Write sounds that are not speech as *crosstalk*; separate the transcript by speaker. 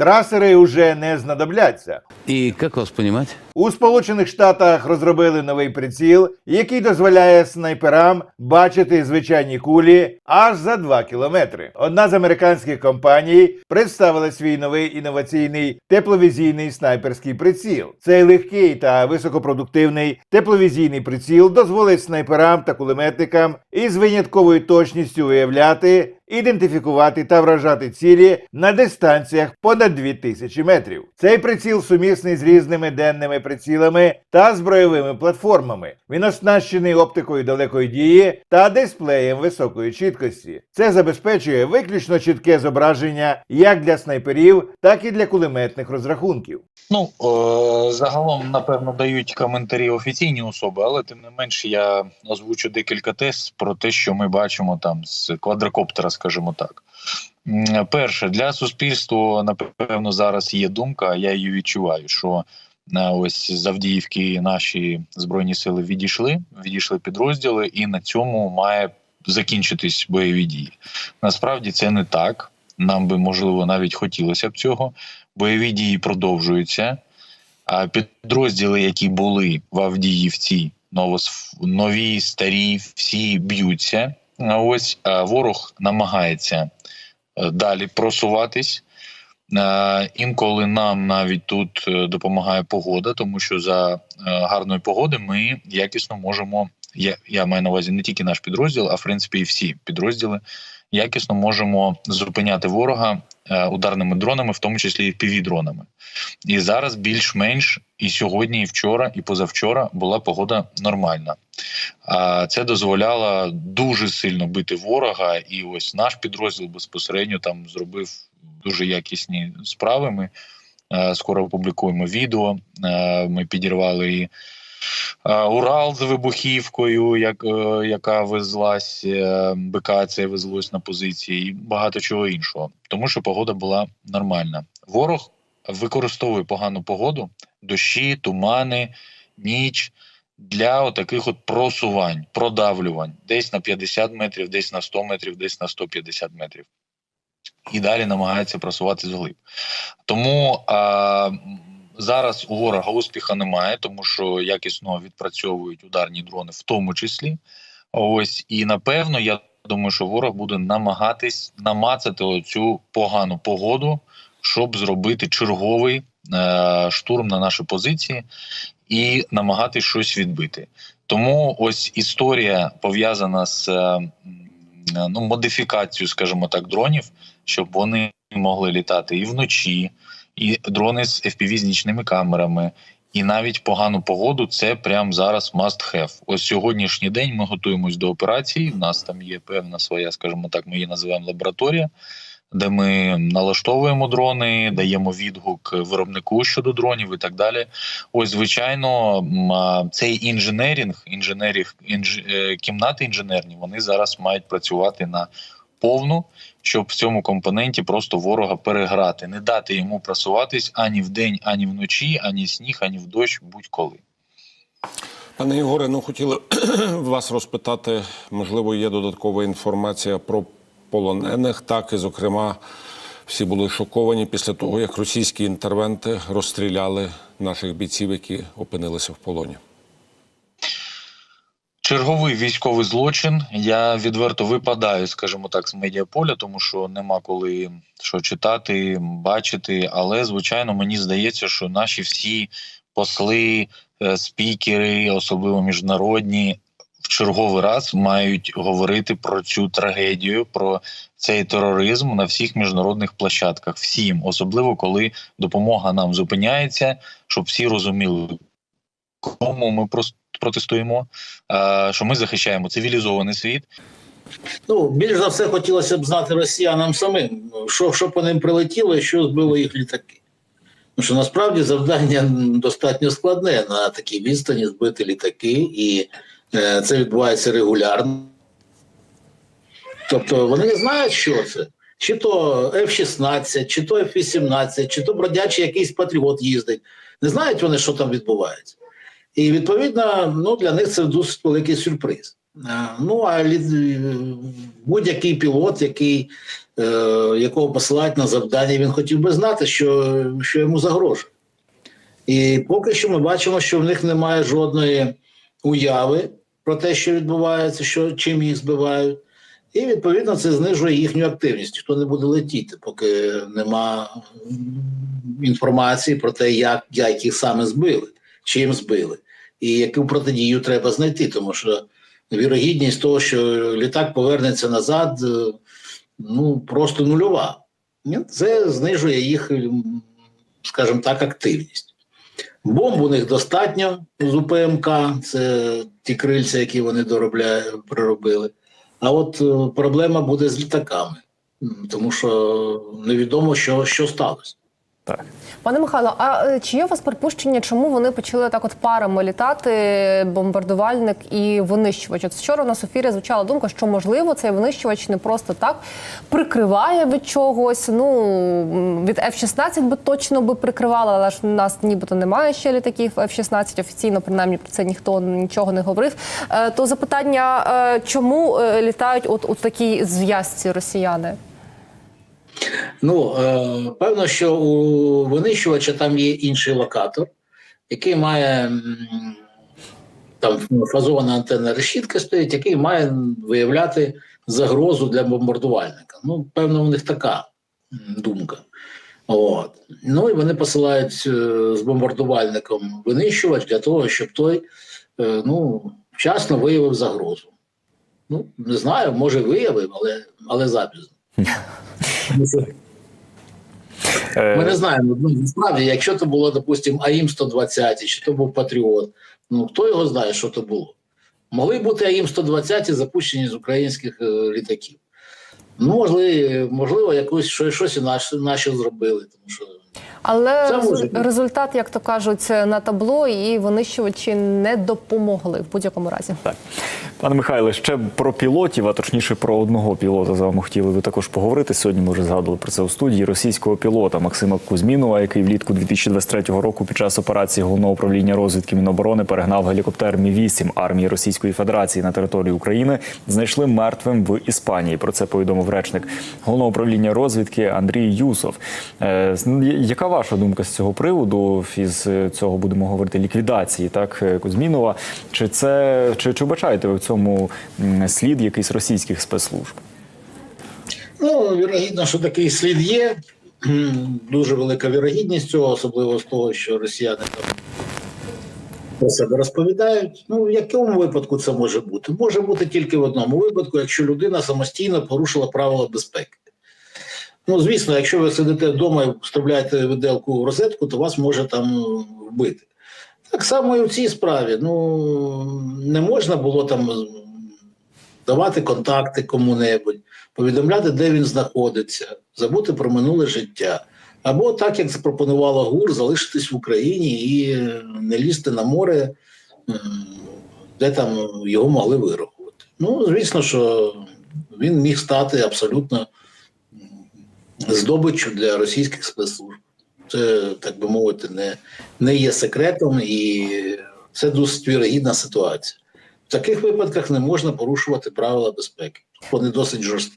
Speaker 1: трасери уже не знадобляться.
Speaker 2: И как вас понимать?
Speaker 1: У Сполучених Штатах розробили новий приціл, який дозволяє снайперам бачити звичайні кулі аж за 2 кілометри. Одна з американських компаній представила свій новий інноваційний тепловізійний снайперський приціл. Цей легкий та високопродуктивний тепловізійний приціл дозволить снайперам та кулеметникам із винятковою точністю виявляти, ідентифікувати та вражати цілі на дистанціях понад 2000 метрів. Цей приціл сумісний з різними денними прицілами та збройовими платформами. Він оснащений оптикою далекої дії та дисплеєм високої чіткості. Це забезпечує виключно чітке зображення як для снайперів, так і для кулеметних розрахунків.
Speaker 3: Ну е, загалом, напевно, дають коментарі офіційні особи, але тим не менш я озвучу декілька тез про те, що ми бачимо там з квадрокоптера, скажімо так. Перше, для суспільства, напевно, зараз є думка, я її відчуваю, що е, ось з Авдіївки наші збройні сили відійшли, відійшли підрозділи, і на цьому має закінчитись бойові дії. Насправді це не так. Нам би можливо навіть хотілося б цього. Бойові дії продовжуються. А підрозділи, які були в Авдіївці, нові, старі, всі б'ються. Ось ворог намагається е, далі просуватись. Е, Інколи нам навіть тут е, допомагає погода, тому що за е, гарної погоди ми якісно можемо. Я, я маю на увазі не тільки наш підрозділ, а в принципі і всі підрозділи якісно можемо зупиняти ворога е, ударними дронами, в тому числі і півдронами. І зараз більш-менш і сьогодні, і вчора, і позавчора була погода нормальна. А це дозволяло дуже сильно бити ворога. І ось наш підрозділ безпосередньо там зробив дуже якісні справи. Ми е, скоро опублікуємо відео. Е, Ми підірвали і Урал з вибухівкою, як, е, яка везлась, е, БК це на позиції, і багато чого іншого. Тому що погода була нормальна. Ворог використовує погану погоду, дощі, тумани, ніч для отаких от просувань, продавлювань, десь на 50 метрів, десь на 100 метрів, десь на 150 метрів. І далі намагається просувати зглиб. Тому а, зараз у ворога успіху немає, тому що якісно відпрацьовують ударні дрони, в тому числі. Ось і напевно, я думаю, що ворог буде намагатись намацати оцю погану погоду, щоб зробити черговий е, штурм на наші позиції і намагатись щось відбити. Тому ось історія пов'язана з е, ну, модифікацією, скажімо так, дронів, щоб вони могли літати і вночі, і дрони з FPV з нічними камерами. І навіть погану погоду це прямо зараз must have. Ось сьогоднішній день ми готуємось до операції. У нас там є певна своя, скажімо так, ми її називаємо лабораторія, де ми налаштовуємо дрони, даємо відгук виробнику щодо дронів і так далі. Ось, звичайно, цей інженерінг, інженерів, інж, е, кімнати інженерні, вони зараз мають працювати на повну, щоб в цьому компоненті просто ворога переграти, не дати йому просуватись ані вдень, ані вночі, ані сніг, ані в дощ, будь-коли.
Speaker 4: Пане Ігоре, ну хотіли *clears throat* вас розпитати, можливо, є додаткова інформація про полонених. Так, і зокрема, всі були шоковані після того, як російські інтервенти розстріляли наших бійців, які опинилися в полоні.
Speaker 3: Черговий військовий злочин. Я відверто випадаю, скажімо так, з медіаполя, тому що нема коли що читати, бачити. Але звичайно, мені здається, що наші всі посли, е, спікери, особливо міжнародні, в черговий раз мають говорити про цю трагедію, про цей тероризм на всіх міжнародних площадках. Всім, особливо коли допомога нам зупиняється, щоб всі розуміли, кому ми протестуємо, е, що ми захищаємо цивілізований світ.
Speaker 5: Ну, більш за все хотілося б знати росіянам самим, що, що по ним прилетіло і що збило їх літаки. Тому що насправді завдання достатньо складне на такій відстані збити літаки, і е, це відбувається регулярно. Тобто вони не знають, що це. Чи то F-16, чи то F-18, чи то бродячий якийсь патріот їздить. Не знають вони, що там відбувається. І відповідно, ну, для них це досить великий сюрприз. Е, Ну, а будь-який пілот, який е, якого посилають на завдання, він хотів би знати, що, що йому загрожує. І поки що ми бачимо, що в них немає жодної уяви про те, що відбувається, що, чим їх збивають. І відповідно це знижує їхню активність. Ніхто не буде летіти, поки нема інформації про те, як, як їх саме збили, чим збили, і яку протидію треба знайти, тому що вірогідність того, що літак повернеться назад, е, ну просто нульова. Це знижує їх, скажімо так, активність. Бомб у них достатньо з УПМК, це ті крильця, які вони доробляють, приробили. А от е, проблема буде з літаками, тому що невідомо, що, що сталося.
Speaker 2: Так.
Speaker 6: Пане Михайло, а е, чи є у вас припущення, чому вони почали так от парами літати, бомбардувальник і винищувач? От вчора у ефірі звучала думка, що можливо цей винищувач не просто так прикриває від чогось. Ну від F-16 би точно би прикривала, але ж у нас нібито немає ще літаків F-16, Офіційно принаймні про це ніхто нічого не говорив. Е, То запитання, е, чому літають от у такій зв'язці росіяни?
Speaker 5: Ну, е, певно, що у винищувача там є інший локатор, який має там фазована антенна решітка стоїть, який має виявляти загрозу для бомбардувальника. Ну, певно, у них така думка. От. Ну і вони посилають е, з бомбардувальником винищувач для того, щоб той е, ну, вчасно виявив загрозу. Ну, не знаю, може виявив, але, але запізно. *laughs*
Speaker 2: Е,
Speaker 5: ми не знаємо. Ну, насправді, якщо це було, допустимо, АІМ 120 чи то був Патріот, ну хто його знає, що то було? Могли бути АІМ 120 запущені з українських е, літаків. Ну, можливо, можливо, якусь щось, щось і наші, наші зробили, тому що
Speaker 6: Але результат, як то кажуть, на табло, і винищувачі не допомогли в будь-якому разі.
Speaker 2: Так. Пане Михайле, ще про пілотів, а точніше про одного пілота з вами хотіли би також поговорити. Сьогодні ми вже згадували про це у студії російського пілота Максима Кузьмінова, який влітку 2023 року під час операції головного управління розвідки Міноборони перегнав гелікоптер Мі 8 армії Російської Федерації на територію України. Знайшли мертвим в Іспанії. Про це повідомив речник головного управління розвідки Андрій Юсов. Е, яка ваша думка з цього приводу? Із е, цього будемо говорити ліквідації так е, Кузьмінова? Чи це чи, чи вбачаєте ви в м, слід якийсь російських спецслужб?
Speaker 5: ну, вірогідно, що такий слід є. Дуже велика вірогідність цього, особливо з того, що росіяни там про себе розповідають. Ну, в якому випадку це може бути? Може бути тільки в одному випадку, якщо людина самостійно порушила правила безпеки. Ну, звісно, якщо ви сидите вдома і вставляєте виделку в розетку, то вас може там вбити. Так само і в цій справі. Ну, не можна було там давати контакти кому-небудь, повідомляти, де він знаходиться, забути про минуле життя. Або так, як запропонувала ГУР, залишитись в Україні і не лізти на море, де там його могли вирахувати. Ну, звісно, що він міг стати абсолютно здобиччю для російських спецслужб. Це, так би мовити, не, не є секретом, і це досить вірогідна ситуація. В таких випадках не можна порушувати правила безпеки. Вони досить жорсткі.